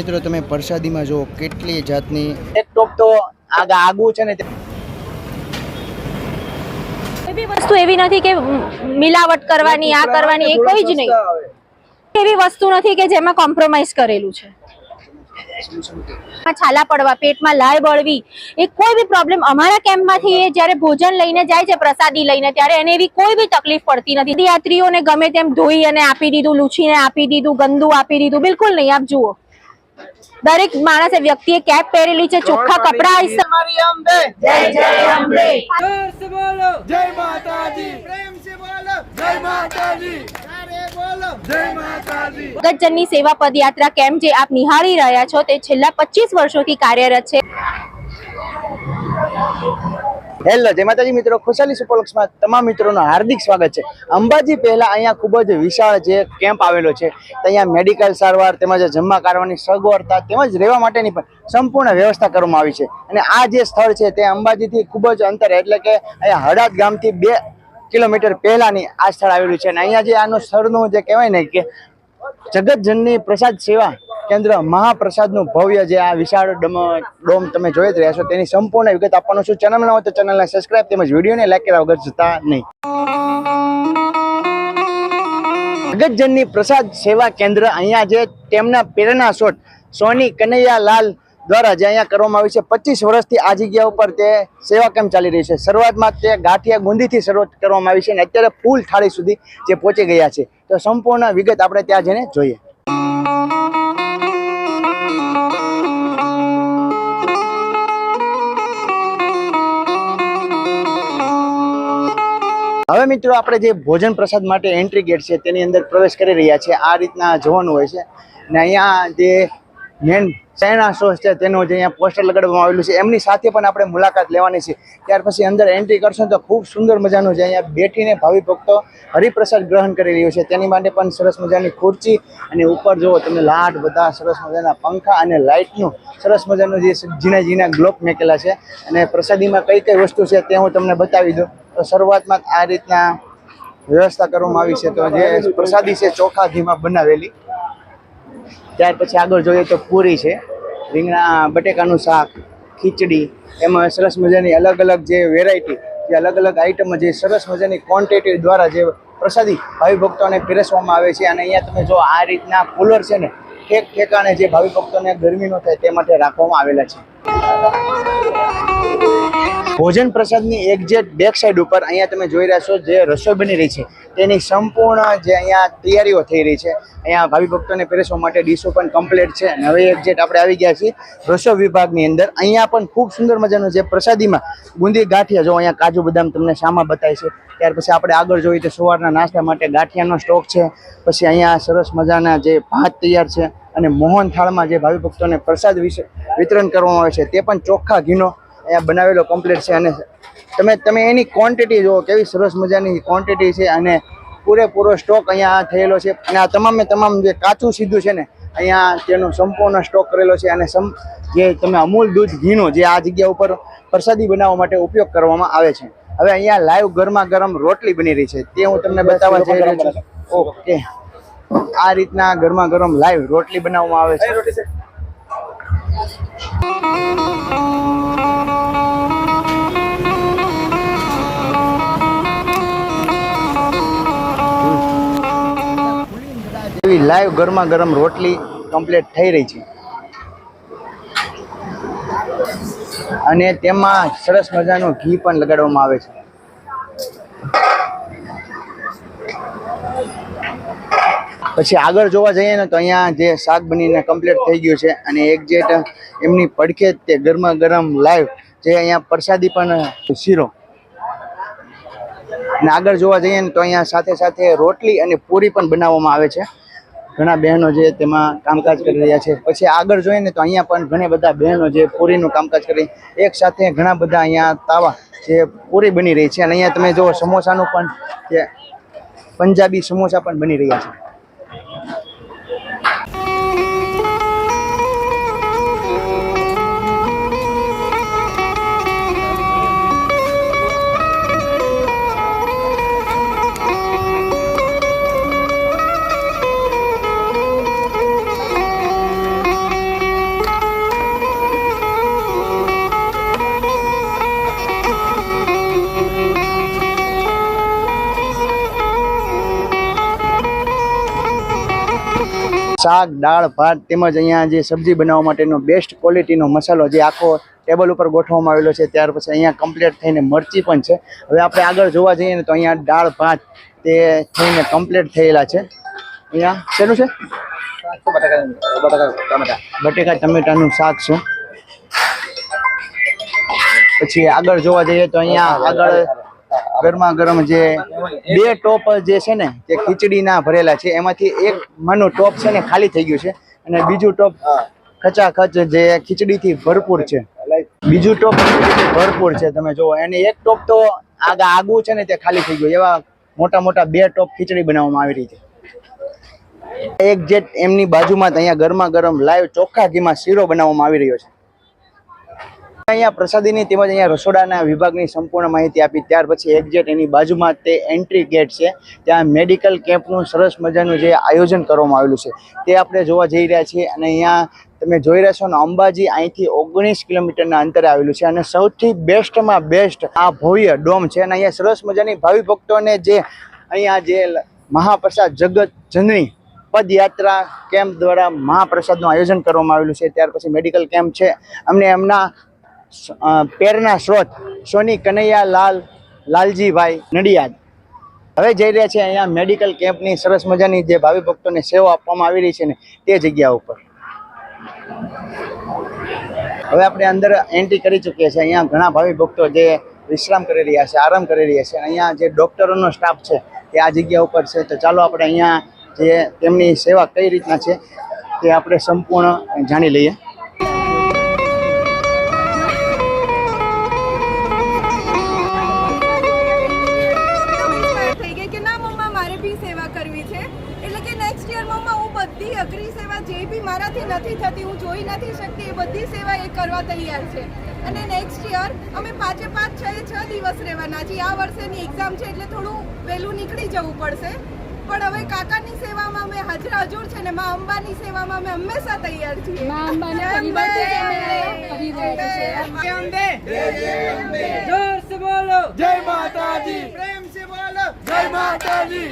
મિત્રો તમે પ્રસાદીમાં જુઓ કેટલી જાતની એક ટોપ તો આગા આગું છે ને કોઈ વસ્તુ એવી નથી કે મિલાવટ કરવાની આ કરવાની એ કોઈ જ નહીં. એવી વસ્તુ નથી કે જેમાં કોમ્પ્રોમાઇઝ કરેલું છે. છાલા પડવા પેટમાં લાય બળવી એ કોઈ બી પ્રોબ્લેમ અમારા કેમ્પમાંથી એ જ્યારે ભોજન લઈને જાય છે પ્રસાદી લઈને ત્યારે એને એવી કોઈ બી તકલીફ પડતી નથી. યાત્રીઓને ગમે તેમ ધોઈ અને આપી દીધું લૂછીને આપી દીધું ગંદુ આપી દીધું બિલકુલ નહીં. આપ જુઓ. દરેક માણસે વ્યક્તિએ કેપ પહેરેલી છે ચોખ્ખા કપડા મારી જય જય જય માતાજી. પ્રેમથી સેવા પદયાત્રા કેમ્પ જે આપ નિહાળી રહ્યા છો તે છેલ્લા પચીસ વર્ષોથી કાર્યરત છે. હેલો, જય માતાજી મિત્રો. ખુશાલી સુપરલક્ષમાં તમામ મિત્રોનું હાર્દિક સ્વાગત છે. અંબાજી પહેલાં અહીંયા ખૂબ જ વિશાળ જે કેમ્પ આવેલો છે અહીંયા મેડિકલ સારવાર તેમજ જમવા કરવાની સગવડતા તેમજ રહેવા માટેની પણ સંપૂર્ણ વ્યવસ્થા કરવામાં આવી છે. અને આ જે સ્થળ છે, તે અંબાજીથી ખૂબ જ અંતર, એટલે કે અહીંયા હડાદ ગામથી બે કિલોમીટર પહેલાંની આ સ્થળ આવેલું છે. અને અહીંયા જે આનું સ્થળનું જે કહેવાય ને કે જગતજનની પ્રસાદ સેવા કેન્દ્ર મહાપ્રસાદનું ભવ્ય જે આ વિશાળ ડમ તમે જોઈ જ રહ્યા છો, તેની સંપૂર્ણ વિગત આપવાનું છું. ચેનલ ના હોય તો ચેનલને સબસ્ક્રાઇબ તેમજ વિડીયોને લાઈક કર્યા વગર જતા નહીં. જગતજનની પ્રસાદ સેવા કેન્દ્ર અહીંયા જે તેમના પ્રેરણા શોટ સોની કનૈયાલાલ દ્વારા જે અહીંયા કરવામાં આવી છે, પચીસ વર્ષથી આ જગ્યા ઉપર તે સેવા કેમ્પ ચાલી રહી છે. શરૂઆતમાં તે ગાંઠિયા ગુંદીથી શરૂઆત કરવામાં આવી છે અને અત્યારે ફૂલ થાળી સુધી જે પહોંચી ગયા છે. તો સંપૂર્ણ વિગત આપણે ત્યાં જઈને જોઈએ. હવે મિત્રો આપણે જે ભોજન પ્રસાદ માટે એન્ટ્રી ગેટ છે તેની અંદર પ્રવેશ કરી રહ્યા છે. આ રીતના જોવાનું હોય છે. અને અહીંયા જે મેન ચાઇના સોસ છે, તેનું જે અહીંયા પોસ્ટર લગાડવામાં આવેલું છે, એમની સાથે પણ આપણે મુલાકાત લેવાની છે. ત્યાર પછી અંદર એન્ટ્રી કરશો તો ખૂબ સુંદર મજાનું છે અહીંયા બેઠીને ભાવિ ભક્તો હરિપ્રસાદ ગ્રહણ કરી રહ્યું છે. તેની માટે પણ સરસ મજાની ખુરચી અને ઉપર જુઓ તમે લાટ બધા સરસ મજાના પંખા અને લાઇટનું સરસ મજાનું જે ઝીણા ઝીણા ગ્લોપ મેકેલા છે. અને પ્રસાદીમાં કઈ કઈ વસ્તુ છે તે હું તમને બતાવી દઉં. તો શરૂઆતમાં આ રીતના વ્યવસ્થા કરવામાં આવી છે. તો જે પ્રસાદી છે ચોખા ઘીમાં બનાવેલી. ત્યાર પછી આગળ જોઈએ તો પૂરી છે. રીંગણા, બટેકાનું શાક, ખીચડી, એમાં સરસ મજાની અલગ અલગ જે વેરાયટી જે અલગ અલગ આઈટમ જે સરસ મજાની ક્વોન્ટિટી દ્વારા જે પ્રસાદી ભાવિ ભક્તોને પીરસવામાં આવે છે. અને અહીંયા તમે જો આ રીતના કુલર છે ને, ઠેક ઠેકાણે જે ભાવિ ભક્તોને ગરમી ન થાય તે માટે રાખવામાં આવેલા છે. ભોજન પ્રસાદની એક્ઝેક્ટ બેક સાઈડ ઉપર અહીંયા તમે જોઈ રહ્યા છો જે રસોઈ બની રહી છે. તેની સંપૂર્ણ જે અહીંયા તૈયારીઓ થઈ રહી છે, અહીંયા ભાવિ ભક્તોને પીરસવા માટે ડીશો પણ કમ્પ્લીટ છે. અને હવે એક્ઝેટ આપણે આવી ગયા છીએ રસોઈ વિભાગની અંદર. અહીંયા પણ ખૂબ સુંદર મજાનું જે પ્રસાદીમાં બુંદી ગાંઠિયા, જો અહીંયા કાજુ બદામ તમને શામાં બતાય છે, ત્યાર પછી આપણે આગળ જોઈએ તો સવારના નાસ્તા માટે ગાંઠિયાનો સ્ટોક છે, પછી અહીંયા સરસ મજાના જે ભાત તૈયાર છે, અને મોહન થાળમાં જે ભાવિ ભક્તોને પ્રસાદ વિશે વિતરણ કરવામાં આવે છે, તે પણ ચોખ્ખા ઘીનો અહીંયા બનાવેલો કમ્પ્લીટ છે અને તમે તમે એની ક્વોન્ટિટી જુઓ, કેવી સરસ મજાની ક્વોન્ટિટી છે અને પૂરેપૂરો સ્ટોક અહીંયા થયેલો છે. અને આ તમામે તમામ જે કાચું સીધું છે ને, અહીંયા તેનો સંપૂર્ણ સ્ટોક કરેલો છે અને સમ, જે તમે અમૂલ દૂધ ઘીનો જે આ જગ્યા ઉપર પ્રસાદી બનાવવા માટે ઉપયોગ કરવામાં આવે છે. હવે અહીંયા લાઈવ ગરમા ગરમ રોટલી બની રહી છે. તે હું તમને બતાવવા જઈ રહ્યો છું. ઓકે. આ રીતના ગરમા ગરમ લાઈવ રોટલી બનાવવામાં આવે છે. એવી લાઈવ ગરમા ગરમ રોટલી કમ્પ્લીટ થઈ રહી છે. અને તેમાં સરસ મજાનું ઘી પણ લગાડવામાં આવે છે. પછી આગળ જોવા જઈએ ને તો અહીંયા જે શાક બનીને કમ્પ્લીટ થઈ ગયું છે અને એક જેટ એમની પડખે તે ગરમા ગરમ લાઈવ જે અહીંયા પ્રસાદી પણ શીરો. અને આગળ જોવા જઈએ ને તો અહીંયા સાથે સાથે રોટલી અને પૂરી પણ બનાવવામાં આવે છે. ઘણા બહેનો જે તેમાં કામકાજ કરી રહ્યા છે. પછી આગળ જોઈએ ને તો અહીંયા પણ ઘણી બધા બહેનો જે પૂરીનું કામકાજ કરી એક સાથે ઘણા બધા અહીંયા તાવા જે પૂરી બની રહી છે. અને અહીંયા તમે જો સમોસાનું પણ જે પંજાબી સમોસા પણ બની રહ્યા છે. શાક, દાળ, ભાત તેમજ અહીંયા જે સબ્જી બનાવવા માટેનો બેસ્ટ ક્વોલિટીનો મસાલો જે આખો ટેબલ ઉપર ગોઠવવામાં આવેલો છે, ત્યાર પછી અહીંયા કમ્પ્લીટ થઈને મરચી પણ છે. હવે આપણે આગળ જોવા જઈએ ને તો અહીંયા દાળ, ભાત તે થઈને કમ્પ્લીટ થયેલા છે. અહીંયા શેનું છે? બટેકા ટમેટાનું શાક છે. પછી આગળ જોવા જઈએ તો અહીંયા આગળ ગરમા ગરમ જે બે ટોપ જે છે ને તે ખીચડીના ભરેલા છે, એમાંથી એક માનું ટોપ છે ને ખાલી થઈ ગયું છે અને બીજું ટોપ ખચાખચ જે ખીચડીથી ભરપૂર છે. બીજું ટોપ ભરપૂર છે, તમે જુઓ. એને એક ટોપ તો આગા આગું છે ને તે ખાલી થઈ ગયું. એવા મોટા મોટા બે ટોપ ખીચડી બનાવવામાં આવી રહી છે. એક જેટ એમની બાજુમાં અહીંયા ગરમા ગરમ લાઈવ ચોખ્ખા ઘીમાં શીરો બનાવવામાં આવી રહ્યો છે. અહીંયા પ્રસાદીની તેમજ અહીંયા રસોડાના વિભાગની સંપૂર્ણ માહિતી આપી. ત્યાર પછી એક્ઝેટ એની બાજુમાં તે એન્ટ્રી ગેટ છે. ત્યાં મેડિકલ કેમ્પનું સરસ મજાનું જે આયોજન કરવામાં આવેલું છે. તે આપણે જોવા જઈ રહ્યા છીએ અને અહીંયા તમે જોઈ રહ્યા છો ને, અંબાજી અહીંથી ઓગણીસ કિલોમીટરના અંતરે આવેલું છે અને સૌથી બેસ્ટમાં બેસ્ટ આ ભવ્ય ડોમ છે. અને અહીંયા સરસ મજાની ભાવિ ભક્તોને જે અહીંયા જે મહાપ્રસાદ જગત જનની પદયાત્રા કેમ્પ દ્વારા મહાપ્રસાદનું આયોજન કરવામાં આવેલું છે. ત્યાર પછી મેડિકલ કેમ્પ છે. અમને એમના પેરના સ્ત્રોત સોની કનૈયા લાલ, લાલજીભાઈ નડિયાદ. હવે જઈ રહ્યા છે અહીંયા મેડિકલ કેમ્પની સરસ મજાની જે ભાવિ ભક્તોને સેવા આપવામાં આવી રહી છે ને, તે જગ્યા ઉપર. હવે આપણે અંદર એન્ટ્રી કરી ચૂકીએ છીએ. અહીંયા ઘણા ભાવિ ભક્તો જે વિશ્રામ કરી રહ્યા છે, આરામ કરી રહ્યા છે. અહીંયા જે ડૉક્ટરોનો સ્ટાફ છે, તે આ જગ્યા ઉપર છે. તો ચાલો આપણે અહીંયા જે તેમની સેવા કઈ રીતના છે, તે આપણે સંપૂર્ણ જાણી લઈએ. કરવા તૈયાર છે. અને નેક્સ્ટ યર અમે પાંચે પાંચ છ છ દિવસ રહેવાના છીએ. આ વર્ષેની એક્ઝામ છે એટલે થોડું વહેલું નીકળી જવું પડશે. પણ હવે કાકાની સેવામાં અમે હાજર હજુર છે ને મા અંબાની સેવામાં અમે હંમેશા તૈયાર છીએ. અંબે. જોર સે બોલો. જય માતાજી. પ્રેમ સે બોલો. જય માતાજી.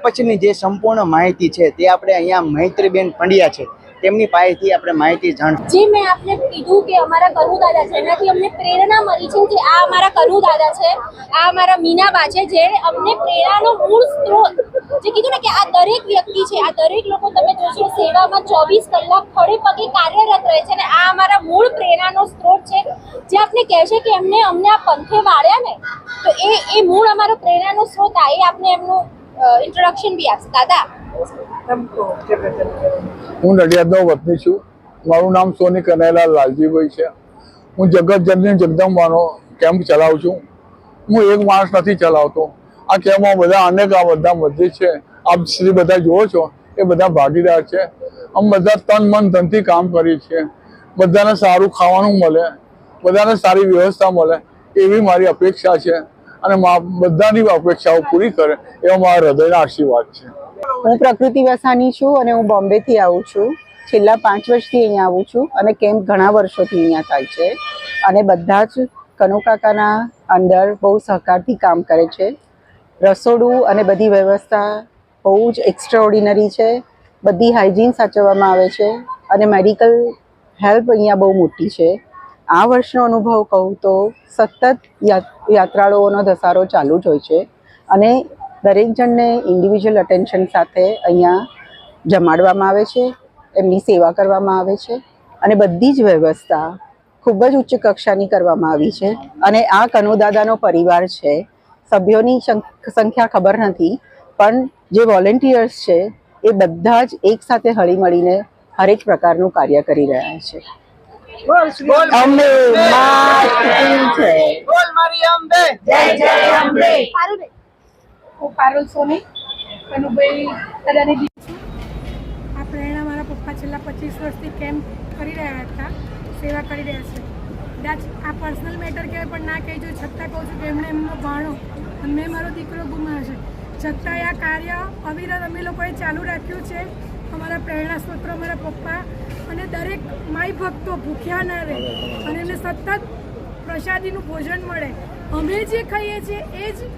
પછીની જે સંપૂર્ણ માહિતી છે તે આપણે અહીંયા મૈત્રીબેન પંડ્યા છે. તેમની પાસેથી આપણે માહિતી જાણ જે મેં આપને કીધું કે અમારા કનુ દાદા છે એનાથી અમને પ્રેરણા મળી છે કે આ અમારા કનુ દાદા છે આ અમારા મીનાબા છે જે અમને પ્રેરણાનો મૂળ સ્ત્રોત જે કીધું ને કે આ દરેક વ્યક્તિ છે આ દરેક લોકો તમે જોશો સેવામાં ચોવીસ કલાક ખડે પગે કાર્યરત રહે છે અને આ અમારા મૂળ પ્રેરણાનો સ્ત્રોત છે. જે આપને કહે છે કે એમને અમને આ પંથે વાળ્યા ને તો એ એ મૂળ અમારો પ્રેરણાનો સ્ત્રોત આ એ આપને એમનું ઇન્ટ્રોડક્શન બી આપશે. દાદા. હું નડિયાદનો વતની છું. મારું નામ સોની કનૈલાલ લાલજીભાઈ છે. હું જગત જનની જગદંબાનો કેમ્પ ચલાવું છું. હું એક માણસ નથી ચલાવતો. આ કેમ્પમાં બધા અનેક આ બધા મસ્જિદ છે. આપ શ્રી બધા જુઓ છો, એ બધા ભાગીદાર છે. અમે બધા તન મન ધનથી કામ કરીએ છીએ બધાને સારું ખાવાનું મળે, બધાને સારી વ્યવસ્થા મળે, એવી મારી અપેક્ષા છે. અને બધાની અપેક્ષાઓ પૂરી કરે, એવો મારા હૃદયના આશીર્વાદ છે. હું પ્રકૃતિ વસાની છું અને હું બોમ્બેથી આવું છું. છેલ્લા પાંચ વર્ષથી અહીંયા આવું છું અને કેમ્પ ઘણા વર્ષોથી અહીંયા થાય છે. અને બધા જ કનુકાકાના અંદર બહુ સહકારથી કામ કરે છે. રસોડું અને બધી વ્યવસ્થા બહુ જ એક્સ્ટ્રાઓર્ડિનરી છે. બધી હાઇજીન સાચવવામાં આવે છે અને મેડિકલ હેલ્પ અહીંયા બહુ મોટી છે. આ વર્ષનો અનુભવ કહું તો સતત યાત્રાળુઓનો ધસારો ચાલુ જ હોય છે અને દરેક જણને ઇન્ડિવિજ્યુઅલ અટેન્શન સાથે અહીંયા જમાડવામાં આવે છે, એમની સેવા કરવામાં આવે છે અને બધી જ વ્યવસ્થા ખૂબ જ ઉચ્ચ કક્ષાની કરવામાં આવી છે. અને આ કનુદાદાનો પરિવાર છે. સભ્યોની સંખ- સંખ્યા ખબર નથી પણ જે વોલેન્ટિયર્સ છે એ બધા જ એક સાથે હળીમળીને હરેક પ્રકારનું કાર્ય કરી રહ્યા છે. અમે માતૃ અંબે. હું પારુલ સોની કનુભાઈ દાદાની આ પ્રેરણા મારા પપ્પા છેલ્લા પચીસ વર્ષથી કેમ્પ કરી રહ્યા હતા સેવા કરી રહ્યા છે. કદાચ આ પર્સનલ મેટર કહેવાય પણ ના કહેજો છતાં કહું છું કે એમણે એમનો ભાણો અને મેં મારો દીકરો ગુમાવ્યો છે. છતાંય આ કાર્ય અવિરત અમે લોકોએ ચાલુ રાખ્યું છે. અમારા પ્રેરણા સ્ત્રોત અમારા પપ્પા અને દરેક માય ભક્તો ભૂખ્યા ના રહે અને એમને સતત પ્રસાદીનું ભોજન મળે. અમે જે ખાઈએ છીએ એ જ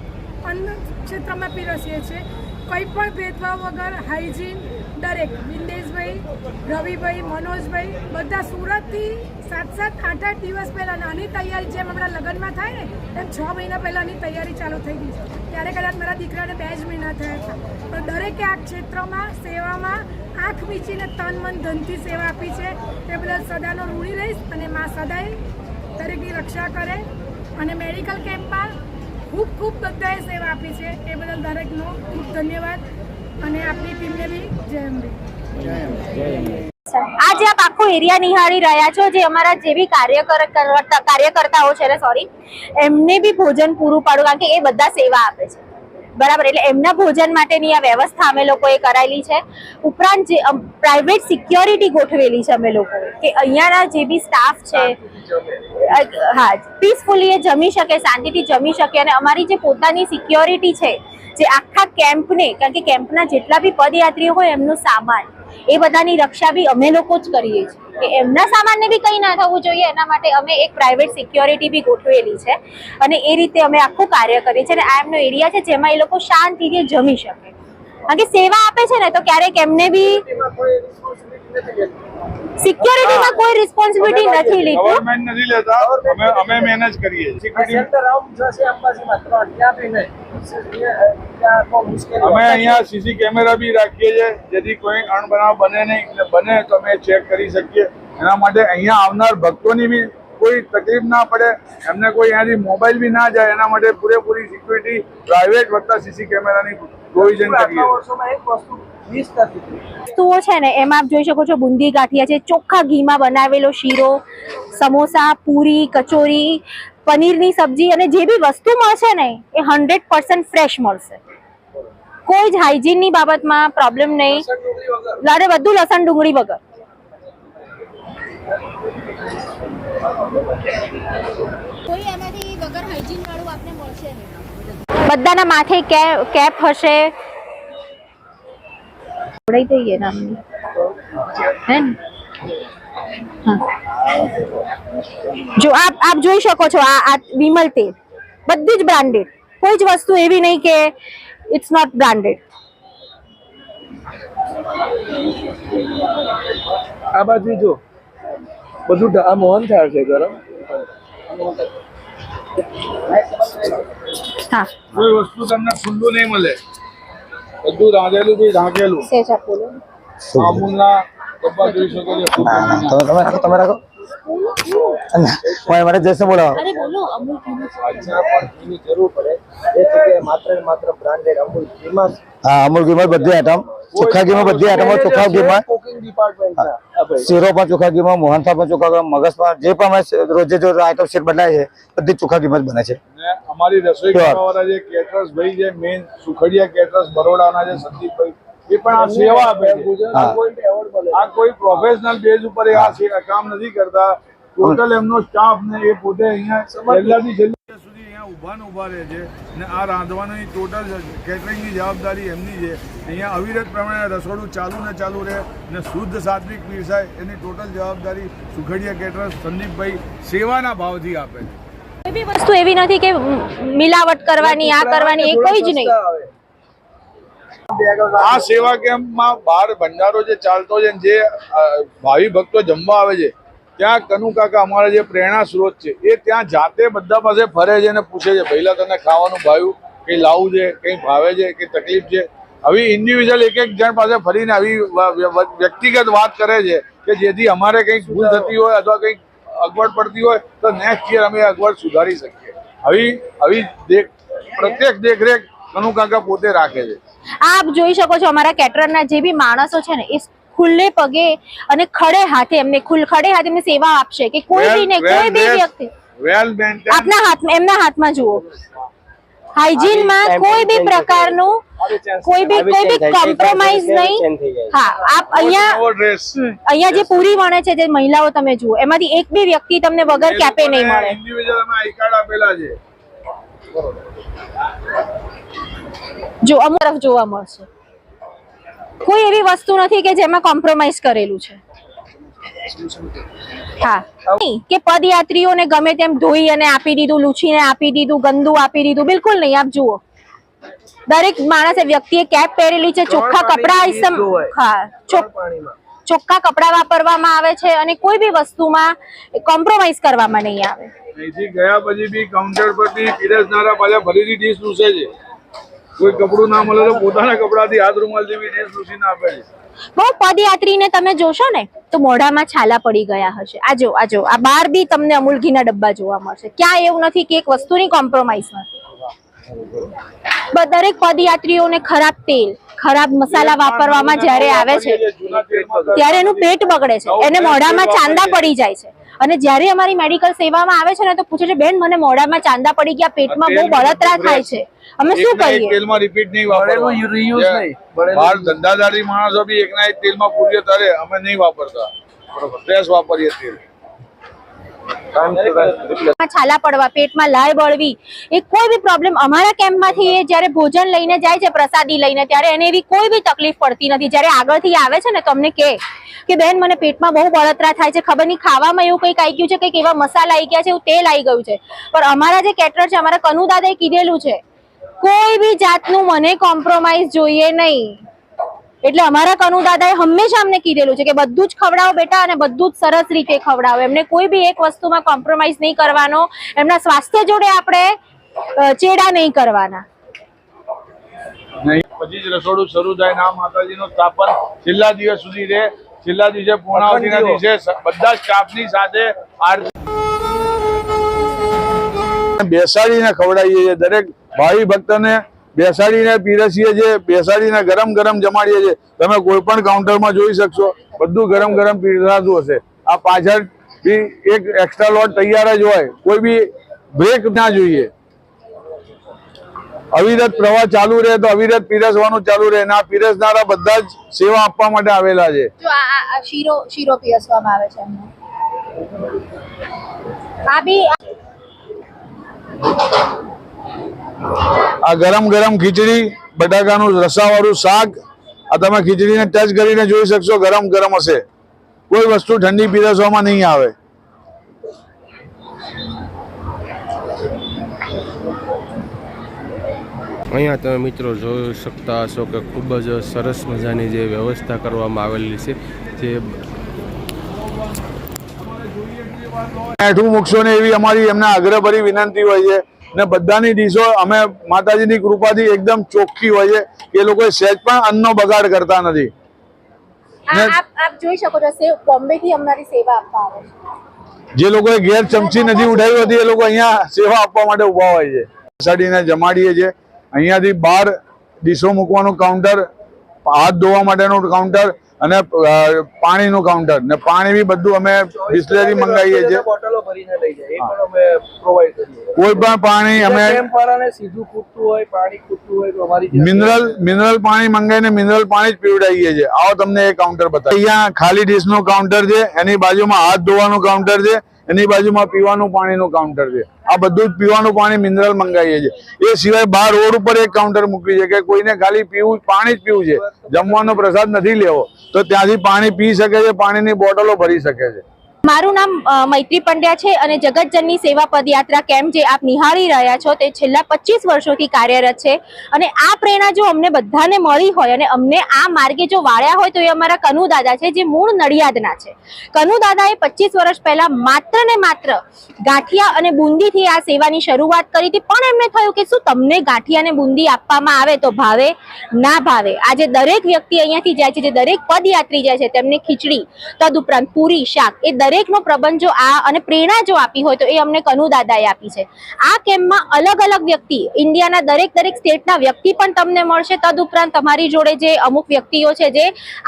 અન્ન ક્ષેત્રમાં પીરસીએ છીએ. કંઈ પણ ભેદભાવ વગર હાઇજીન દરેક બિંદેશભાઈ, રવિભાઈ, મનોજભાઈ બધા સુરતથી સાત સાત આઠ આઠ દિવસ પહેલાં આની તૈયારી જેમ હમણાં લગ્નમાં થાય ને તેમ છ મહિના પહેલાંની તૈયારી ચાલુ થઈ ગઈ છે. ત્યારે કદાચ મારા દીકરાને બે જ મહિના થયા હતા પણ દરેકે આ ક્ષેત્રમાં, સેવામાં આંખ મીચીને તન, મન ધનથી સેવા આપી છે. તે બદલ સદાનો ઋણી રહીશ અને મા સદાય દરેકની રક્ષા કરે. અને મેડિકલ કેમ્પમાં ખૂબ ખૂબ બધાએ સેવા આપી છે. એ બદલ દરેકનો ખૂબ ધન્યવાદ. અને આપણી ટીમને બી જય અંબે. આજે આપ આખો એરિયા નિહાળી રહ્યા છો જે અમારા જે બી કાર્યકર કાર્યકર્તાઓ છે ને સોરી એમને બી ભોજન પૂરું પાડવું કારણ કે એ બધા સેવા આપે છે. બરાબર, એટલે એમના ભોજન માટેની આ વ્યવસ્થા અમે લોકોએ કરાયેલી છે. ઉપરાંત જે પ્રાઇવેટ સિક્યોરિટી ગોઠવેલી છે અમે લોકો. કે અહીંયાના જે બી સ્ટાફ છે હા પીસફુલી એ જમી શકે, શાંતિથી જમી શકે, અને અમારી જે પોતાની સિક્યોરિટી છે, જે આખા કેમ્પને કારણ કે કેમ્પના જેટલા બી પદયાત્રીઓ હોય એમનું સામાન એ બધાની રક્ષા બી અમે લોકો જ કરીએ છીએ. કે એમના સામાનને બી કંઈ ના થવું જોઈએ, એના માટે અમે એક પ્રાઇવેટ સિક્યોરિટી બી ગોઠવેલી છે. અને એ રીતે અમે આખું કાર્ય કરીએ છીએ. અને આ એમનો એરિયા છે જેમાં એ લોકો શાંતિથી જમી શકે. કારણ કે સેવા આપે છે ને તો ક્યારેક એમને બી સિક્યોરિટીમાં કોઈ રિસ્પોન્સિબિલિટી નથી લીધું. ગવર્નમેન્ટ નથી લેતા અમે અમે મેનેજ કરીએ અમે અહીંયા સીસી કેમેરા બી રાખીએ છીએ જેથી કોઈ અણબનાવ બને નહીં. બને તો અમે ચેક કરી શકીએ. એના માટે અહીંયા આવનાર ભક્તોની બી કોઈ તકલીફ ના પડે. એમને કોઈ અહીંયાથી મોબાઈલ બી ના જાય. એના માટે પૂરેપૂરી સિક્યુરિટી પ્રાઇવેટ વત્તા સીસી કેમેરાની પ્રોવિઝન કરીએ. વસ્તુઓ છે ને એમાં આપ જોઈ શકો છો બુંદી ગાંઠિયા છે ચોખ્ખા ઘીમાં બનાવેલો શીરો સમોસા પૂરી કચોરી પનીરની સબ્જી અને જે બી વસ્તુ મળશે ને એ હંડ્રેડ પર્સન્ટ ફ્રેશ મળશે. કોઈ જ હાઇજીનની બાબતમાં પ્રોબ્લેમ નહીં. લારે બધું લસણ ડુંગળી વગર. કોઈ એમાંથી વગર હાઇજીન વાળું આપને મળશે નહીં. બધાના માથે કે- કેપ હશે. જોડાઈ જઈએ નામની હે જો આપ આપ જોઈ શકો છો આ આ વિમલ તેલ. બધી જ બ્રાન્ડેડ. કોઈ જ વસ્તુ એવી નહીં કે ઇટ્સ નોટ બ્રાન્ડેડ. આ બાજુ જો. બધું આ મોહન થાળ છે ગરમ હા. કોઈ વસ્તુ તમને ખુલ્લું નહીં મળે. બધું રાંધેલું બી ઢાંકેલું ડબ્બા જોઈ શકો છો. તમે તમે રાખો તમે રાખો. મારે જશે બોલાવો અરે બોલો અમુલ પણ જરૂર પડે. એ માત્ર માત્ર બ્રાન્ડેડ અમૂલ ઘીમાં હા અમૂલ ઘીમાં બધી આઈટમ ચોખ્ખા ઘીમાં બધી આઈટમો ચોખ્ખા ઘીમાં કુકિંગ ડિપાર્ટમેન્ટના આ ભાઈ શીરો પણ ચોખ્ખા ઘીમાં મોહનથાળ પણ ચોખ્ખા ઘીમાં મગજ પણ જે પણ અમે રોજે જો આઈટમ શીટ બદલાય છે બધી ચોખ્ખા ઘીમાં જ બને છે ને અમારી રસોઈ Sure. કરવાવાળા જે કેટરર્સ ભાઈ છે મેઇન સુખડિયા કેટરર્સ બરોડાના છે સંદીપભાઈ એ પણ આ સેવા આપે છે ગુજરાત પોઈન્ટ એવોર્ડ મળે આ કોઈ પ્રોફેશનલ બેઝ ઉપર એ આ સે- કામ નથી કરતા ટોટલ એમનો સ્ટાફ ને એ પોતે અહીંયા પહેલાથી છેલ્લે સુધી અહીંયા ઊભા ને ઊભા રહે છે અને આ રાંધવાની ટોટલ કેટરિંગની જવાબદારી એમની છે. અહીંયા અવિરત પ્રમાણે રસોડું ચાલુ ને ચાલુ રહે અને શુદ્ધ સાત્વિક પીરસાય એની ટોટલ જવાબદારી સુખડિયા કેટરર્સ સંદીપભાઈ સેવાના ભાવથી આપે છે. કોઈ બી વસ્તુ એવી નથી કે મિલાવટ કરવાની આ કરવાની એ કોઈ જ નહીં. આ સેવા કેમ્પમાં બાર ભંડારો જે ચાલતો છે ને જે ભાવિ ભક્તો જમવા આવે છે ત્યાં કનુ કાકા અમારા જે પ્રેરણા સ્ત્રોત છે, એ ત્યાં જાતે બધા પાસે ફરે છે અને પૂછે છે, પહેલાં તને ખાવાનું ભાવ્યું? કંઈ લાવવું છે? કંઈ ભાવે છે? કે તકલીફ છે? આવી ઇન્ડિવિજ્યુઅલ એક એક જણ પાસે ફરીને આવી વ્યક્તિગત વાત કરે છે કે જેથી અમારે કંઈક ભૂલ થતી હોય અથવા કંઈક અગવડ પડતી હોય, તો નેક્સ્ટ યર અમે અગવડ સુધારી શકીએ. આવી આવી દેખ, પ્રત્યેક દેખરેખ કનુ કાકા પોતે રાખે છે. આપ જોઈ શકો છો અમારા કેટરરના જે બી માણસો છે ને, એ ખુલ્લે પગે અને ખડે હાથે એમને ખુલ ખડે હાથે એમને સેવા આપશે કે કોઈ બી ને કોઈ બી વ્યક્તિ આપના હાથમાં એમના હાથમાં જુઓ. હાઇજીનમાં કોઈ બી પ્રકારનું કોઈ બી કોઈ બી કોમ્પ્રોમાઇઝ નહીં. હા આપ અહીંયા અહીંયા જે પૂરી વણે છે જે મહિલાઓ તમે જુઓ એમાંથી એક બી વ્યક્તિ તમને વગર કેપે નહીં મળે. જો અમુક તરફ જોવા મળશે. કોઈ એવી વસ્તુ નથી કે જેમાં કોમ્પ્રોમાઇઝ કરેલું છે. હા. કે પદયાત્રીઓને ગમે તેમ ધોઈ અને આપી દીધું લૂછીને આપી દીધું ગંદુ આપી દીધું બિલકુલ નહીં આપ જુઓ. દરેક માણસે વ્યક્તિએ કેપ પહેરેલી છે ચોખ્ખા કપડા હા ચોખ્ખા કપડા વાપરવામાં આવે છે અને કોઈ બી વસ્તુમાં કોમ્પ્રોમાઇઝ કરવામાં નહીં આવે. ગયા પછી બી કાઉન્ટર પરથી પીરસનારા પાછા ફરીથી ડીશ લૂસે છે. કોઈ કપડું ના મળે તો પોતાના કપડાથી હાથ રૂમાલથી બી ડીશ લૂસીને આપે છે. બહુ પદયાત્રીને તમે જોશો ને, તો મોઢામાં છાલા પડી ગયા હશે. આ જો આ જો, આ બાર બી તમને અમૂલ ઘીના ડબ્બા જોવા મળશે. ક્યાં એવું નથી કે એક વસ્તુની કોમ્પ્રોમાઇઝ નથી દરેક પદયાત્રીઓને ખરાબ તેલ, ખરાબ મસાલા વાપરવામાં જ્યારે આવે છે, ત્યારે એનું પેટ બગડે છે. એને મોઢામાં ચાંદા પડી જાય છે. અને જ્યારે અમારી મેડિકલ સેવામાં આવે છે ને, તો પૂછે છે, બેન, મને મોઢામાં ચાંદા પડી ગયા, પેટમાં બહુ બળતરા થાય છે. અમે શું કરીએ તેલમાં રિપીટ નહીં વાપરવાનું. રીયુઝ નહીં, બહાર ધંધાદારી માણસો બી એકના એક તેલમાં પૂરીએ તારે અમે નહીં વાપરતા. ફ્રેશ વાપરીએ તેલ. છાલા પડવા પેટમાં લાય બળવી એ કોઈ બી પ્રોબ્લેમ અમારા કેમ્પમાંથી એ જ્યારે ભોજન લઈને જાય છે પ્રસાદી લઈને ત્યારે એને એવી કોઈ બી તકલીફ પડતી નથી. જ્યારે આગળથી આવે છે ને તમને કે કે બેન મને પેટમાં બહુ બળતરા થાય છે ખબર નહીં ખાવામાં એવું કંઈક આવી ગયું છે કંઈક એવા મસાલા આવી ગયા છે એવું તેલ આવી ગયું છે. પણ અમારા જે કેટર છે અમારા કનુ દાદાએ કીધેલું છે કોઈ બી જાતનું મને કોમ્પ્રોમાઇઝ જોઈએ નહીં. એટલે અમારા કનુ દાદાએ હંમેશા અમને કીધેલું છે કે બધું જ ખવડાવો બેટા અને બધું જ સરસ રીતે ખવડાવો. એમને કોઈ બી એક વસ્તુમાં કોમ્પ્રોમાઇઝ નહીં કરવાનો. એમના સ્વાસ્થ્ય જોડે આપણે ચેડા નહીં કરવાના. પછી જ રસોડું શરૂ થાય ના માતાજીનું સ્થાપન છેલ્લા દિવસ સુધી રહે. છેલ્લા દિવસે પૂર્ણાવતીના દિવસે બધા સ્ટાફની સાથે આરતી બેસાડીને ખવડાવીએ છીએ. દરેક ભાવિ ભક્તને બેસાડીને પીરસીએ છીએ, બેસાડીને ગરમ ગરમ જમાડીએ છીએ. તમે કોઈ પણ કાઉન્ટરમાં જોઈ શકશો. બધું ગરમ ગરમ પીરસાતું હશે. આ પાછળ એક એક્સ્ટ્રા લોટ તૈયાર જ હોય. કોઈ બી બ્રેક ના જોઈએ. અવિરત પ્રવાહ ચાલુ રહે તો અવિરત પીરસવાનું ચાલુ રહે. ના પીરસનારા બધા જ સેવા આપવા માટે આવેલા છે. આવે છે આ ગરમ ગરમ ખીચડી બટાકાનું રસાવાળું શાક આ તમે ખીચડીને ટચ કરીને જોઈ શકશો ગરમ ગરમ હશે. કોઈ વસ્તુ ઠંડી પીરસવામાં નહીં આવે. અહીંયા તમે મિત્રો જોઈ શકતા હશો કે ખૂબ જ સરસ મજાની જે વ્યવસ્થા કરવામાં આવેલી છે જે બેઠું મૂકશો ને એવી અમારી એમને આગ્રહભરી વિનંતી હોય છે. ને બધાની ડીશો અમે માતાજીની કૃપાથી એકદમ ચોખ્ખી હોય છે એ લોકો સહેજ પણ અન્નનો બગાડ કરતા નથી. આપ આપ જોઈ શકો છો સેવ અમારી સેવા આપવા આવે છે. જે લોકોએ ઘેર ચમચી નથી ઉઠાવી હતી એ લોકો અહીંયા સેવા આપવા માટે ઊભા હોય છે. બેસાડીને જમાડીએ છીએ. અહીંયાથી બહાર ડીશો મૂકવાનું કાઉન્ટર હાથ ધોવા માટેનું કાઉન્ટર અને પાણીનું કાઉન્ટર ને પાણી બી બધું અમે બિસ્લેરી મંગાવીએ છીએ. કોઈ પણ પાણી અમે સીધું ખૂટતું હોય પાણી ખૂટતું હોય તો અમારી મિનરલ મિનરલ પાણી મંગાવીને મિનરલ પાણી જ પીવડાવીએ છીએ. આવો તમને એ કાઉન્ટર બતાવીએ. અહીંયા ખાલી ડીશનું કાઉન્ટર છે એની બાજુમાં હાથ ધોવાનું કાઉન્ટર છે. એની બાજુમાં પીવાનું પાણીનું કાઉન્ટર છે. આ બધું જ પીવાનું પાણી મિનરલ મંગાવીએ છીએ. એ સિવાય બહાર રોડ ઉપર એક કાઉન્ટર મૂકી છે કે કોઈને ખાલી પીવું, પાણી જ પીવું છે. જમવાનો પ્રસાદ નથી લેવો. તો ત્યાંથી પાણી પી શકે છે, પાણીની બોટલો ભરી શકે છે. મારું નામ મૈત્રી પંડ્યા છે અને જગતજનની સેવા પદયાત્રા કેમ્પ જે આપ નિહાળી રહ્યા છો તે છેલ્લા પચીસ વર્ષોથી કાર્યરત છે. અને આ પ્રેરણા જો અમને બધાને મળી હોય અને અમને આ માર્ગે જો વાળ્યા હોય તો એ અમારા કનુ દાદા છે, જે મૂળ નડિયાદના છે. કનુ દાદાએ પચીસ વર્ષ પહેલા માત્ર ને માત્ર ગાંઠિયા અને બુંદીથી આ સેવાની શરૂઆત કરી હતી. પણ એમને થયું કે શું તમને ગાંઠિયા અને બુંદી આપવામાં આવે તો ભાવે? ના ભાવે. આજે દરેક વ્યક્તિ અહીંયાથી જાય છે, જે દરેક પદયાત્રી જાય છે, તેમને ખીચડી, તદુપરાંત પૂરી, શાક, એ દરેકનો પ્રબંધ જો આ અને પ્રેરણા જો આપી હોય તો એ અમને કનુ દાદાએ આપી છે. આ કેમ્પમાં અલગ અલગ વ્યક્તિ, ઇન્ડિયાના દરેક દરેક સ્ટેટના વ્યક્તિ પણ તમને મળશે. તદુપરાંત તમારી જોડે જે અમુક વ્યક્તિઓ છે, જે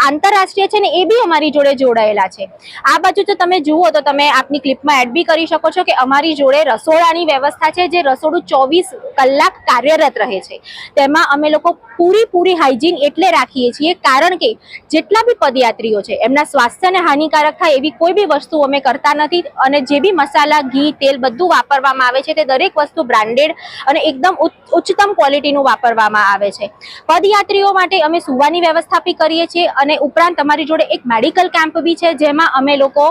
આંતરરાષ્ટ્રીય છે ને, એ બી અમારી જોડે જોડાયેલા છે. આ બાજુ જો તમે જુઓ તો તમે આપની ક્લિપમાં એડ બી કરી શકો છો કે અમારી જોડે રસોડાની વ્યવસ્થા છે, જે રસોડું ચોવીસ કલાક કાર્યરત રહે છે. તેમાં અમે લોકો પૂરી પૂરી હાઇજીન એટલે રાખીએ છીએ કારણ કે જેટલા બી પદયાત્રીઓ છે, એમના સ્વાસ્થ્યને હાનિકારક થાય એવી કોઈ બી વસ્તુ વસ્તુ અમે કરતા નથી અને જે બી મસાલા, ઘી, તેલ બધું વાપરવામાં આવે છે તે દરેક વસ્તુ બ્રાન્ડેડ અને એકદમ ઉચ્ચ- ઉચ્ચતમ ક્વોલિટીનું વાપરવામાં આવે છે. પદયાત્રીઓ માટે અમે સુવાની વ્યવસ્થા બી કરીએ છીએ અને ઉપરાંત અમારી જોડે એક મેડિકલ કેમ્પ બી છે જેમાં અમે લોકો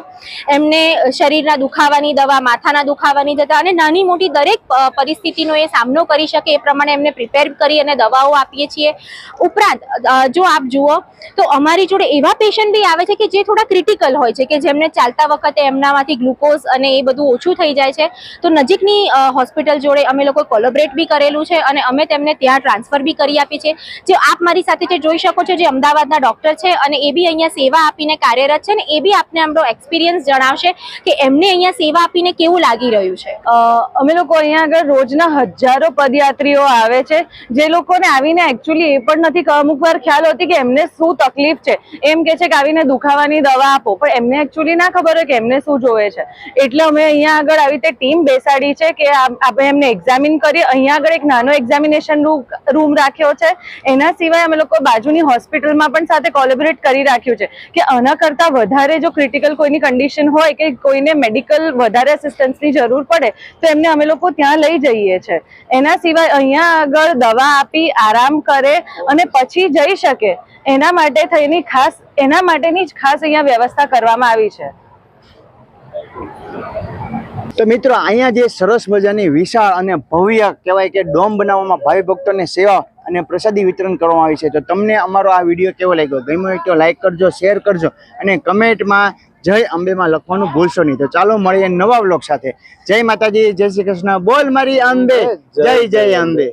એમને શરીરના દુખાવાની દવા, માથાના દુખાવાની દવા અને નાની મોટી દરેક પરિસ્થિતિનો એ સામનો કરી શકે એ પ્રમાણે એમને પ્રિપેર કરી અને દવાઓ આપીએ છીએ. ઉપરાંત જો આપ જુઓ તો અમારી જોડે એવા પેશન્ટ બી આવે છે કે જે થોડા ક્રિટિકલ હોય છે કે જેમને ચાલતા વખતે એમનામાંથી ગ્લુકોઝ અને એ બધું ઓછું થઈ જાય છે. તો નજીકની હોસ્પિટલ જોડે અમે લોકો કોલોબરેટ બી કરેલું છે અને અમે તેમને ત્યાં ટ્રાન્સફર બી કરી આપી છે. જે આપ મારી સાથે જે જોઈ શકો છો, જે અમદાવાદના ડૉક્ટર છે અને એ બી અહીંયા સેવા આપીને કાર્યરત છે ને એ બી આપને આપણો એક્સપિરિયન્સ જણાવશે કે એમને અહીંયા સેવા આપીને કેવું લાગી રહ્યું છે. અમે લોકો અહીંયા આગળ રોજના હજારો પદયાત્રીઓ આવે છે. જે લોકોને આવીને એકચ્યુઅલી એ પણ નથી અમુક વાર ખ્યાલ હોતી કે એમને શું તકલીફ છે. એમ કે છે કે આવીને દુખાવાની દવા આપો, પણ એમને એકચ્યુઅલી ના ખબર કે એમને શું જોવે છે. એટલે અમે અહીંયા આગળ આવી રીતે ટીમ બેસાડી છે કે આપણે એમને એક્ઝામિન કરીએ. અહીંયા આગળ એક નાનો એક્ઝામિનેશન રૂમ રાખ્યો છે. એના સિવાય અમે લોકો બાજુની હોસ્પિટલમાં પણ સાથે કોલેબોરેટ કરી રાખ્યું છે કે આના કરતાં વધારે જો ક્રિટિકલ કોઈની કન્ડિશન હોય કે કોઈને મેડિકલ વધારે અસિસ્ટન્સની જરૂર પડે, તો એમને અમે લોકો ત્યાં લઈ જઈએ છે. એના સિવાય અહીંયા આગળ દવા આપી, આરામ કરે અને પછી જઈ શકે. એના માટે થઈને ખાસ એના માટેની જ ખાસ અહીંયા વ્યવસ્થા કરવામાં આવી છે. તો મિત્રો અહીંયા જે સરસ મજાની વિશાળ અને ભવ્ય કહેવાય કે ડોમ બનાવવામાં ભાવિ ભક્તોને સેવા અને પ્રસાદી વિતરણ કરવામાં આવી છે. તો તમને અમારો આ વીડિયો કેવો લાગ્યો? ગમ્યો હોય તો લાઈક કરજો શેર કરજો અને કમેન્ટમાં જય અંબેમાં લખવાનું ભૂલશો નહીં. તો ચાલો મળીએ નવા બ્લોગ સાથે. જય માતાજી જય શ્રી કૃષ્ણ. બોલ મારી અંબે. જય જય અંબે.